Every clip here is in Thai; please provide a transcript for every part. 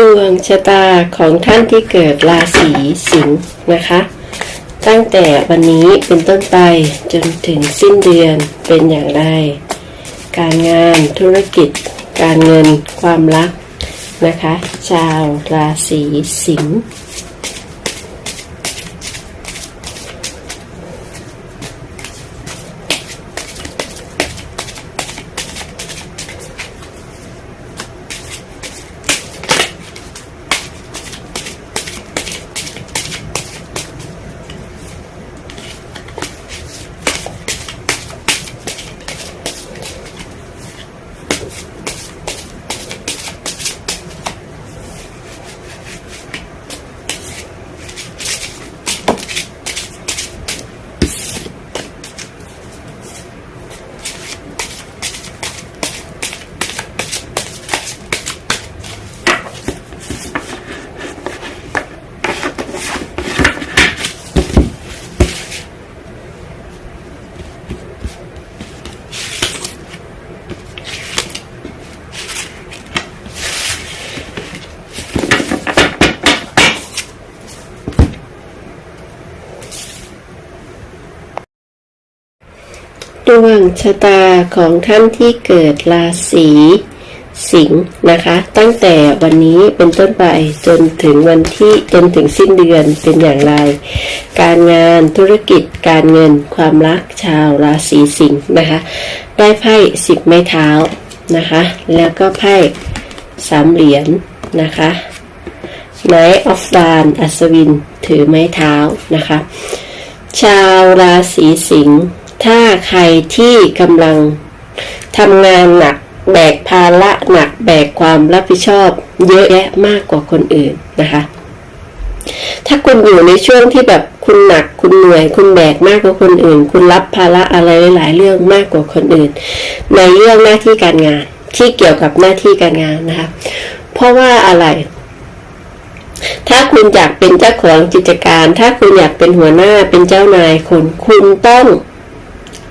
ดวงชะตาของท่านที่เกิดราศีสิงห์นะคะ ตั้งแต่วันนี้เป็นต้นไปจนถึงสิ้นเดือนเป็นอย่างไร การงานธุรกิจ การเงินความรักนะคะ ชาวราศีสิงห์ ดวงชะตาของท่านที่เกิดราศีสิงห์นะคะ ตั้งแต่วันนี้เป็นต้นไปจนถึงวันที่จนถึงสิ้นเดือนเป็นอย่างไร การงานธุรกิจการเงินความรักชาวราศีสิงห์นะคะ ได้ไพ่สิบไม้เท้านะคะ แล้วก็ไพ่สามเหรียญนะคะไนท์ออฟดานอัศวินถือไม้เท้านะคะ ชาวราศีสิงห์ ถ้าใครที่กำลังทำงานหนักแบกภาระหนักแบกความรับผิดชอบ เยอะแยะมากกว่าคนอื่นนะคะ ถ้าคุณอยู่ในช่วงที่แบบคุณหนักคุณเหนื่อย คุณแบกมากกว่าคนอื่น คุณรับภาระอะไรหลายเรื่องมากกว่าคนอื่น ในเรื่องหน้าที่การงานที่เกี่ยวกับหน้าที่การงานนะคะ เพราะว่าอะไร ถ้าคุณอยากเป็นเจ้าของกิจการ ถ้าคุณอยากเป็นหัวหน้าเป็นเจ้านายคุณคุณต้อง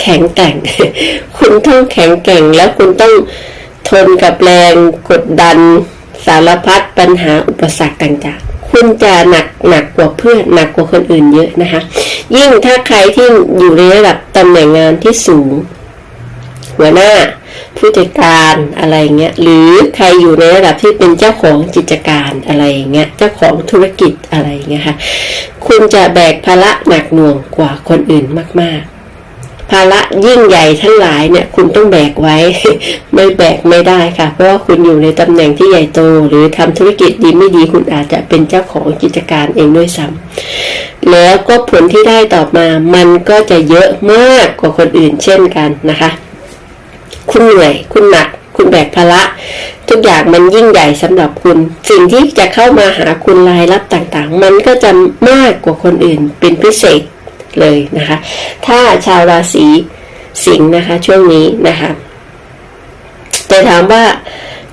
แข็งแกร่ง คุณต้องแข็งแกร่งแล้วคุณต้องทนกับแรงกดดันสารพัดปัญหาอุปสรรคต่างๆ คุณจะหนักหนักกว่าเพื่อนหนักกว่าคนอื่นเยอะนะคะ ยิ่งถ้าใครที่อยู่ในระดับตำแหน่งงานที่สูง หัวหน้าผู้จัดการอะไรเงี้ยหรือใครอยู่ในระดับที่เป็นเจ้าของกิจการอะไรเงี้ยเจ้าของธุรกิจอะไรเงี้ยค่ะคุณจะแบกภาระหนักหน่วงกว่าคนอื่นมากๆ ภาระยิ่งใหญ่ทั้งหลายเนี่ย คุณต้องแบกไว้ ไม่แบกไม่ได้ค่ะ เพราะว่าคุณอยู่ในตำแหน่งที่ใหญ่โต หรือทำธุรกิจดีไม่ดีคุณอาจจะเป็นเจ้าของกิจการเองด้วยซ้ำแล้วก็ผลที่ได้ต่อมา มันก็จะเยอะมากกว่าคนอื่นเช่นกันนะคะ คุณเหนื่อย คุณหนัก คุณแบกภาระทุกอย่างมันยิ่งใหญ่สำหรับคุณ สิ่งที่จะเข้ามาหาคุณรายรับต่างๆ มันก็จะมากกว่าคนอื่นเป็นพิเศษ เลยนะคะ ถ้าชาวราศีสิงห์นะคะ ช่วงนี้นะคะแต่ถามว่า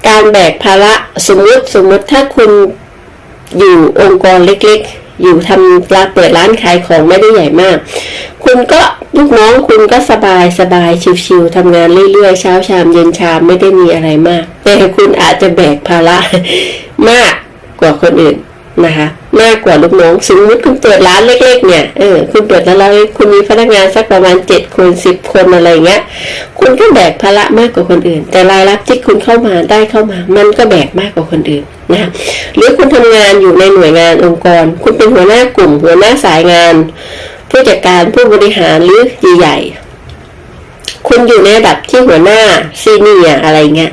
การแบกภาระสมมติสมมติถ้าคุณอยู่องค์กรเล็กๆ อยู่ทำร้านเปิดร้านขายของไม่ได้ใหญ่มาก คุณก็ลูกน้องคุณก็สบายสบายชิวๆทำงานเรื่อยๆ เช้าชามเย็นชามไม่ได้มีอะไรมาก แต่คุณอาจจะแบกภาระมากกว่าคนอื่น นะคะมากกว่าลูกน้องสมมติคุณเปิดร้านเล็กๆเนี่ยเออคุณเปิดร้านเล็กคุณมีพนักงานสักประมาณเจ็ดคนสิบคนอะไรเงี้ย คุณก็แบกภาระมากกว่าคนอื่น แต่รายรับที่คุณเข้ามาได้เข้ามา มันก็แบกมากกว่าคนอื่นนะคะหรือคุณทำงานอยู่ในหน่วยงานองค์กร คุณเป็นหัวหน้ากลุ่ม หัวหน้าสายงาน ผู้จัดการผู้บริหารหรือใหญ่ๆคุณอยู่ในระดับที่หัวหน้าซีเนียอะไรเงี้ย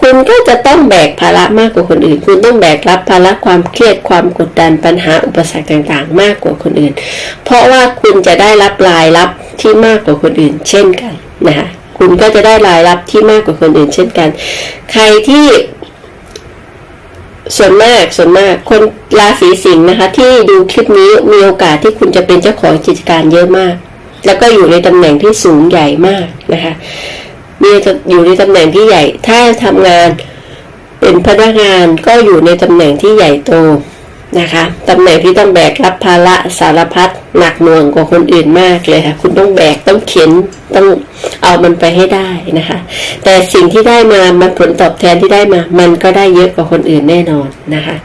คุณก็จะต้องแบกภาระมากกว่าคนอื่น คุณต้องแบกรับภาระความเครียดความกดดันปัญหาอุปสรรคต่างๆ มากกว่าคนอื่น เพราะว่าคุณจะได้รับรายรับที่มากกว่าคนอื่น เช่นกันนะคะคุณก็จะได้รายรับที่มากกว่าคนอื่น เช่นกัน ใครที่ส่วนมากส่วนมากคนราศีสิงห์นะคะ ที่ดูคลิปนี้มีโอกาสที่คุณจะเป็นเจ้าของกิจการเยอะมาก แล้วก็อยู่ในตำแหน่งที่สูงใหญ่มากนะคะ มีอยู่ในตำแหน่งที่ใหญ่ ถ้าทำงานเป็นพนักงานก็อยู่ในตำแหน่งที่ใหญ่โตนะคะตำแหน่งที่ต้องแบกรับภาระสารพัดหนักหน่วงกว่าคนอื่นมากเลยค่ะ คุณต้องแบกต้องเข็นต้องเอามันไปให้ได้นะคะ แต่สิ่งที่ได้มามันผลตอบแทนที่ได้มา มันก็ได้เยอะกว่าคนอื่นแน่นอนนะคะ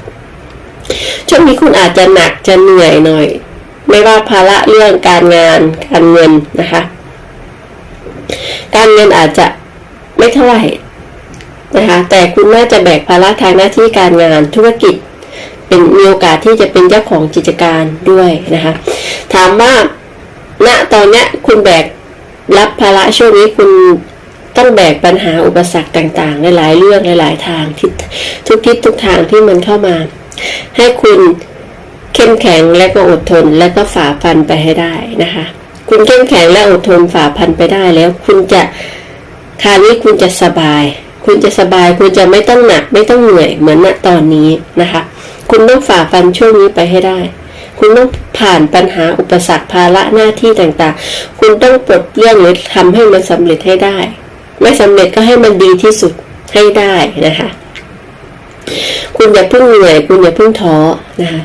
ช่วงนี้คุณอาจจะหนักจะเหนื่อยหน่อย ไม่ว่าภาระเรื่องการงานการเงินนะคะ การเงินอาจจะไม่เท่าไหร่นะคะแต่คุณน่าจะแบกภาระทางหน้าที่การงานธุรกิจ เป็นมีโอกาสที่จะเป็นเจ้าของกิจการด้วยนะคะ ถามว่าณตอนเนี้ยคุณแบกรับภาระช่วงนี้คุณต้องแบกปัญหาอุปสรรคต่างๆหลายๆเรื่องหลายๆทางทิศทุกทิศทุกทางที่มันเข้ามา ให้คุณเข้มแข็งและก็อดทนและก็ฝ่าฟันไปให้ได้นะคะ คุณเข้มแข็งและอดทนฝ่าฟันไปได้แล้ว คุณจะคราวนี้คุณจะสบาย คุณจะสบาย คุณจะไม่ต้องหนัก ไม่ต้องเหนื่อยเหมือนณตอนนี้นะคะ คุณต้องฝ่าฟันช่วงนี้ไปให้ได้ คุณต้องผ่านปัญหาอุปสรรคภาระหน้าที่ต่างๆ คุณต้องปลดเรื่องหรือทำให้มันสำเร็จให้ได้ ไม่สำเร็จก็ให้มันดีที่สุดให้ได้นะคะ คุณอย่าเพิ่งเหนื่อย คุณอย่าเพิ่งท้อนะคะ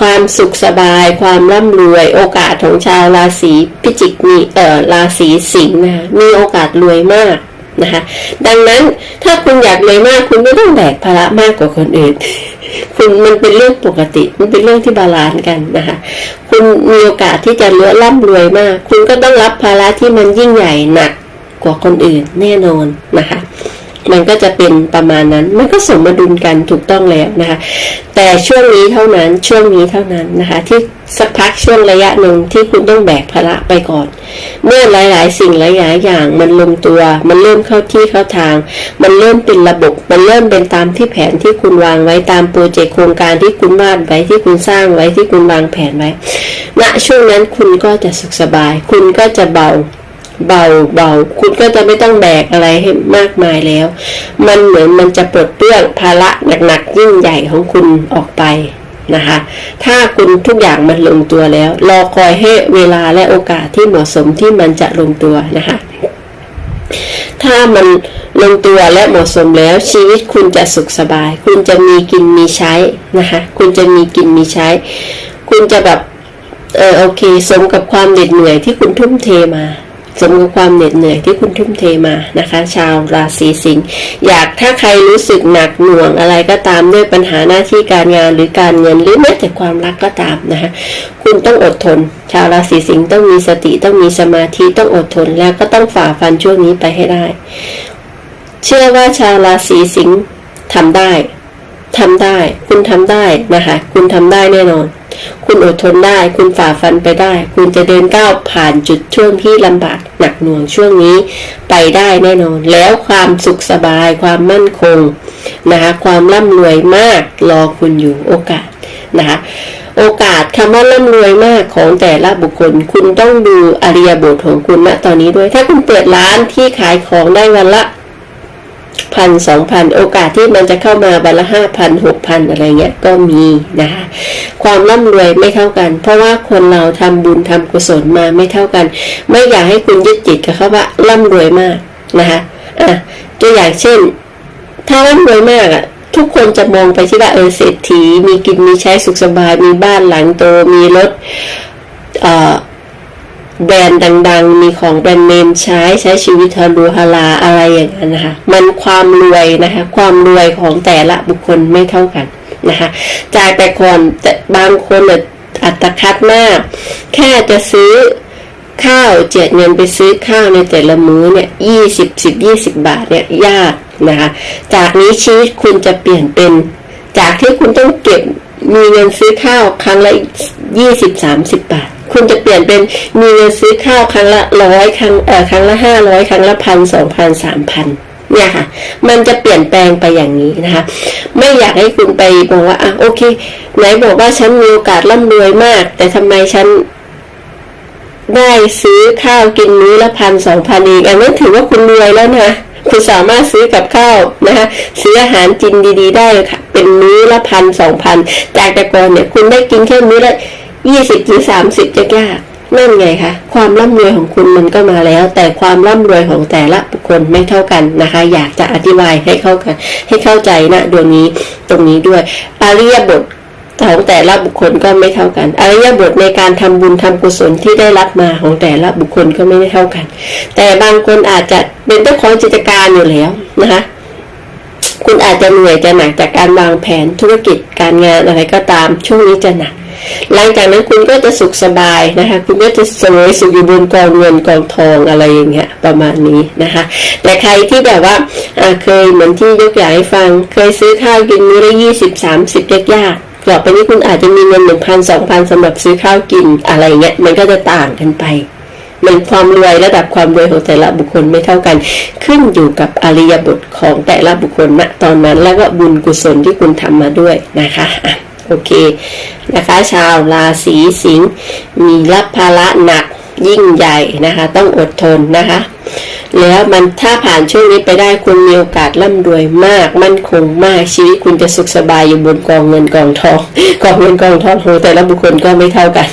ความสุขสบาย ความร่ำรวย โอกาสของชาวราศีพิจิกมีเอ่อราศีสิงห์นะคะมีโอกาสรวยมากนะคะดังนั้นถ้าคุณอยากรวยมากคุณไม่ต้องแบกภาระมากกว่าคนอื่น คุณมันเป็นเรื่องปกติ มันเป็นเรื่องที่บาลานซ์กันนะคะคุณมีโอกาสที่จะเลือร่ำรวยมาก คุณก็ต้องรับภาระที่มันยิ่งใหญ่หนักกว่าคนอื่นแน่นอนนะคะ มันก็จะเป็นประมาณนั้น มันก็สมดุลกันถูกต้องแล้วนะคะ แต่ช่วงนี้เท่านั้น ช่วงนี้เท่านั้นนะคะ ที่สักพักช่วงระยะหนึ่งที่คุณต้องแบกภาระไปก่อน เมื่อหลาย ๆ สิ่งหลายๆอย่างมันลงตัว มันเริ่มเข้าที่เข้าทาง มันเริ่มเป็นระบบ มันเริ่มเป็นตามที่แผนที่คุณวางไว้ตามโปรเจกต์โครงการที่คุณวาดไว้ที่คุณสร้างไว้ที่คุณวางแผนไว้ณช่วงนั้นคุณก็จะสุขสบาย คุณก็จะเบา เบาเบาคุณก็จะไม่ต้องแบกอะไรให้มากมายแล้ว มันเหมือนมันจะปลดเปลื้องภาระหนักๆยิ่งใหญ่ของคุณออกไปนะคะ ถ้าคุณทุกอย่างมันลงตัวแล้ว รอคอยให้เวลาและโอกาสที่เหมาะสมที่มันจะลงตัวนะคะถ้ามันลงตัวและเหมาะสมแล้วชีวิตคุณจะสุขสบาย คุณจะมีกินมีใช้นะคะคุณจะมีกินมีใช้ คุณจะแบบเออโอเค สมกับความเหน็ดเหนื่อยที่คุณทุ่มเทมา สมกับความเหน็ดเหนื่อยที่คุณทุ่มเทมานะคะ ชาวราศีสิงห์อยากถ้าใครรู้สึกหนักหน่วงอะไรก็ตามด้วยปัญหาหน้าที่การงานหรือการเงินหรือแม้แต่ความรักก็ตามนะคะคุณต้องอดทน ชาวราศีสิงห์ต้องมีสติต้องมีสมาธิต้องอดทน แล้วก็ต้องฝ่าฟันช่วงนี้ไปให้ได้ เชื่อว่าชาวราศีสิงห์ทำได้ทำได้ คุณทำได้นะคะ คุณทำได้แน่นอน คุณอดทนได้ คุณฝ่าฟันไปได้ คุณจะเดินก้าวผ่านจุดช่วงที่ลำบากหนักหน่วงช่วงนี้ไปได้แน่นอน แล้วความสุขสบาย ความมั่นคงนะคะความร่ำรวยมากรอคุณอยู่โอกาสนะคะโอกาสคำว่าร่ำรวยมากของแต่ละบุคคล คุณต้องดูอริยบทของคุณณตอนนี้ด้วย ถ้าคุณเปิดร้านที่ขายของได้วันละ พันสองพันโอกาสที่มันจะเข้ามาวันละห้าพันหกพันอะไรเงี้ยก็มีนะคะความร่ำรวยไม่เท่ากัน เพราะว่าคนเราทำบุญทำกุศลมาไม่เท่ากัน ไม่อยากให้คุณยึดติดกับเขาว่าร่ำรวยมากนะคะอะตัวอย่างเช่น ถ้าร่ำรวยมากอะทุกคนจะมองไปที่ว่าเออเศรษฐีมีกินมีใช้สุขสบายมีบ้านหลังโตมีรถเอ่อ แบรนด์ดังๆ มีของแบรนด์เนมใช้ใช้ชีวิตฮารูฮาลาอะไรอย่างนั้นนะคะ มันความรวยนะคะ ความรวยของแต่ละบุคคลไม่เท่ากันนะคะจ่ายแต่ก่อนแต่บางคนเนี่ยอัตคัดมาก แค่จะซื้อข้าวเจียดเงินไปซื้อข้าวในแต่ละมื้อเนี่ยยี่สิบสิบยี่สิบบาทเนี่ยยากนะคะ จากนี้ชีวิตคุณจะเปลี่ยนเป็น จากที่คุณต้องเก็บมีเงินซื้อข้าวครั้งละยี่สิบสามสิบบาท คุณจะเปลี่ยนเป็นมีเงินซื้อข้าวครั้งละร้อยครั้งเอ่อครั้งละห้าร้อยครั้งละพันสองพันสามพันเนี่ยค่ะ มันจะเปลี่ยนแปลงไปอย่างนี้นะคะ ไม่อยากให้คุณไปบอกว่าอะโอเค ไหนบอกว่าฉันมีโอกาสร่ำรวยมาก แต่ทำไมฉันได้ซื้อข้าวกินมื้อละพันสองพันเองอันนั้นถือว่าคุณรวยแล้วนะคุณสามารถซื้อกับข้าวนะคะซื้ออาหารกินดี ๆ ได้ค่ะ เป็นมื้อละพันสองพันจากแต่ก่อนเนี่ย คุณได้กินแค่มื้อละ ยี่สิบหรือสามสิบจะยากนั่นไงคะความร่ำรวยของคุณมันก็มาแล้ว แต่ความร่ำรวยของแต่ละบุคคลไม่เท่ากันนะคะ อยากจะอธิบายให้เข้ากัน ให้เข้าใจนะดวงนี้ตรงนี้ด้วยอาริยบทของแต่ละบุคคลก็ไม่เท่ากันอริยบทในการทำบุญทำกุศลที่ได้รับมาของแต่ละบุคคลก็ไม่ได้เท่ากัน แต่บางคนอาจจะเป็นเจ้าของกิจการอยู่แล้วนะคะ คุณอาจจะเหนื่อยจะหนักจากการวางแผนธุรกิจการงานอะไรก็ตาม ช่วงนี้จะหนัก หลังจากนั้นคุณก็จะสุขสบายนะคะ คุณก็จะสวยสุขอยู่บนกองเงินกองทองอะไรอย่างเงี้ยประมาณนี้นะคะ แต่ใครที่แบบว่าเคยเหมือนที่ยกอย่างให้ฟัง เคยซื้อข้าวกินมื้อละยี่สิบสามสิบยากต่อไปนี้คุณอาจจะมีเงินหนึ่งพันสองพันสำหรับซื้อข้าวกินอะไรเงี้ยมันก็จะต่างกันไป มันความรวยระดับความรวยของแต่ละบุคคลไม่เท่ากัน ขึ้นอยู่กับอริยบทของแต่ละบุคคลณตอนนั้น แล้วก็บุญกุศลที่คุณทำมาด้วยนะคะอะโอเคนะคะ ชาวราศีสิงห์มีรับภาระหนักยิ่งใหญ่นะคะ ต้องอดทนนะคะ แล้วมันถ้าผ่านช่วงนี้ไปได้คุณมีโอกาสร่ำรวยมาก มั่นคงมากชีวิตคุณจะสุขสบายอยู่บนกองเงินกองทองกองเงินกองทองโหแต่ละบุคคลก็ไม่เท่ากัน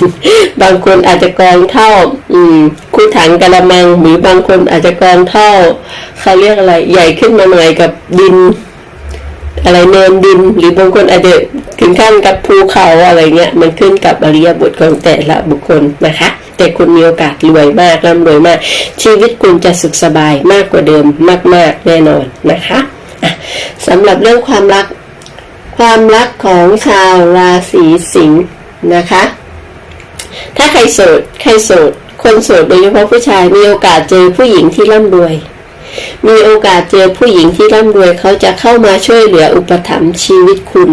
บางคนอาจจะกองเท่า อืมคู่ถังกะละมังหรือบางคนอาจจะกองเท่าเขาเรียกอะไรใหญ่ขึ้นมาหน่อยกับดิน อะไรเนินดิน หรือบางคนอาจจะถึงขั้นกับภูเขาอะไรเงี้ยมันขึ้นกับอริยบทของแต่ละบุคคลนะคะ แต่คุณมีโอกาสรวยมากร่ำรวยมาก ชีวิตคุณจะสุขสบายมากกว่าเดิมมาก ๆ แน่นอนนะคะสำหรับเรื่องความรัก ความรักของชาวราศีสิงห์นะคะ ถ้าใครโสดใครโสดคนโสดโดยเฉพาะผู้ชายมีโอกาสเจอผู้หญิงที่ร่ำรวย มีโอกาสเจอผู้หญิงที่ร่ำรวยเขาจะเข้ามาช่วยเหลืออุปถัมภ์ชีวิตคุณ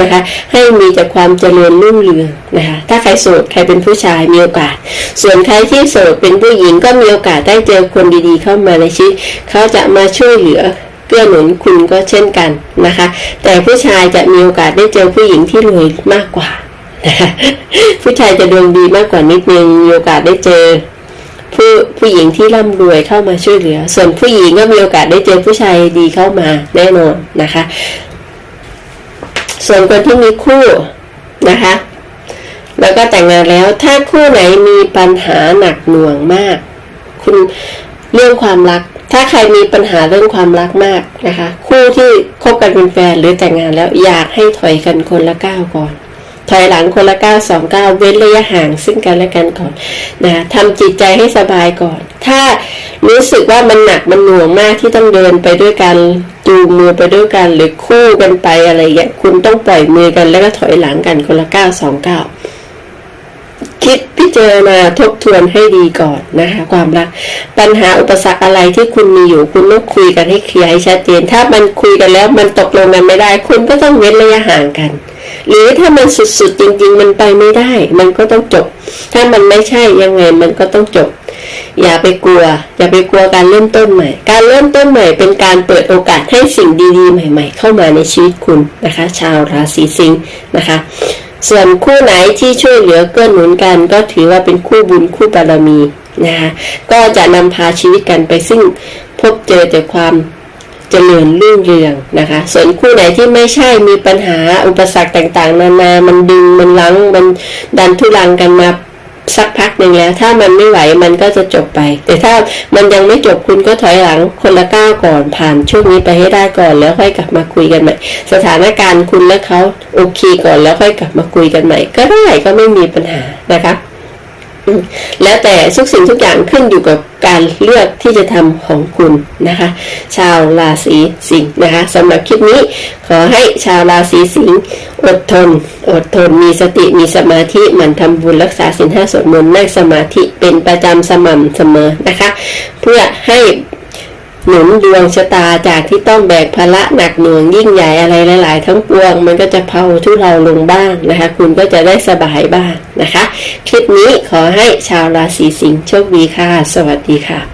นะคะ ให้มีแต่ความเจริญรุ่งเรืองนะคะ ถ้าใครโสดใครเป็นผู้ชายมีโอกาส ส่วนใครที่โสดเป็นผู้หญิงก็มีโอกาสได้เจอคนดีๆ เข้ามาในชีวิตเขาจะมาช่วยเหลือเกื้อหนุนคุณก็เช่นกันนะคะ แต่ผู้ชายจะมีโอกาสได้เจอผู้หญิงที่รวยมากกว่านะคะผู้ชายจะดวงดีมากกว่านิดนึงมีโอกาสได้เจอผู้ผู้หญิงที่ร่ำรวยเข้ามาช่วยเหลือ ส่วนผู้หญิงก็มีโอกาสได้เจอผู้ชายดีเข้ามาแน่นอนนะคะ ส่วนคนที่มีคู่นะคะ แล้วก็แต่งงานแล้วถ้าคู่ไหนมีปัญหาหนักหน่วงมาก คุณเรื่องความรัก ถ้าใครมีปัญหาเรื่องความรักมากนะคะ คู่ที่คบกันเป็นแฟนหรือแต่งงานแล้วอยากให้ถอยกันคนละก้าวก่อนถอยหลังคนละก้าวสองก้าวเว้นระยะห่างซึ่งกันและกันก่อนนะทำจิตใจให้สบายก่อน ถ้ารู้สึกว่ามันหนักมันหน่วงมากที่ต้องเดินไปด้วยกัน จูงมือไปด้วยกันหรือคู่กันไปอะไรอย่างเงี้ยคุณต้องปล่อยมือกันแล้วก็ถอยหลังกันคนละก้าวสองก้าวคิดพิจารณาทบทวนให้ดีก่อนนะคะความรัก ปัญหาอุปสรรคอะไรที่คุณมีอยู่คุณต้องคุยกันให้เคลียร์ให้ชัดเจน ถ้ามันคุยกันแล้วมันตกลงกันไม่ได้ คุณก็ต้องเว้นระยะห่างกัน หรือถ้ามันสุดๆจริง ๆ มันไปไม่ได้ มันก็ต้องจบ ถ้ามันไม่ใช่ยังไงมันก็ต้องจบ อย่าไปกลัว อย่าไปกลัวการเริ่มต้นใหม่ การเริ่มต้นใหม่เป็นการเปิดโอกาสให้สิ่งดีๆ ใหม่ ๆ เข้ามาในชีวิตคุณนะคะ ชาวราศีสิงห์นะคะ ส่วนคู่ไหนที่ช่วยเหลือเกื้อหนุนกัน ก็ถือว่าเป็นคู่บุญคู่บารมีนะคะก็จะนำพาชีวิตกันไปซึ่งพบเจอแต่ความเจริญรุ่งเรืองนะคะ ส่วนคู่ไหนที่ไม่ใช่มีปัญหาอุปสรรคต่างๆ นานา มันดึง มันลัง มันดันทุลังกันมา สักพักหนึ่งแล้ว ถ้ามันไม่ไหวมันก็จะจบไป แต่ถ้ามันยังไม่จบคุณก็ถอยหลังคนละก้าวก่อนผ่านช่วงนี้ไปให้ได้ก่อนแล้วค่อยกลับมาคุยกันใหม่ สถานการณ์คุณและเขาโอเคก่อนแล้วค่อยกลับมาคุยกันใหม่ ก็ได้ก็ไม่มีปัญหานะคะ แล้วแต่ทุกสิ่งทุกอย่างขึ้นอยู่กับการเลือกที่จะทำของคุณนะคะ ชาวราศีสิงห์นะคะสำหรับคลิปนี้ขอให้ชาวราศีสิงห์อดทน อดทนมีสติมีสมาธิหมั่นทำบุญรักษาศีลห้าสวดมนต์นั่งสมาธิเป็นประจำสม่ำเสมอนะคะ เพื่อให้ หนุนดวงชะตาจากที่ต้องแบกภาระหนักหน่วงยิ่งใหญ่อะไรหลาย ๆ ทั้งปวง มันก็จะเผาทุเราลงบ้างนะคะ คุณก็จะได้สบายบ้างนะคะ คลิปนี้ขอให้ชาวราศีสิงห์โชคดีค่ะ สวัสดีค่ะ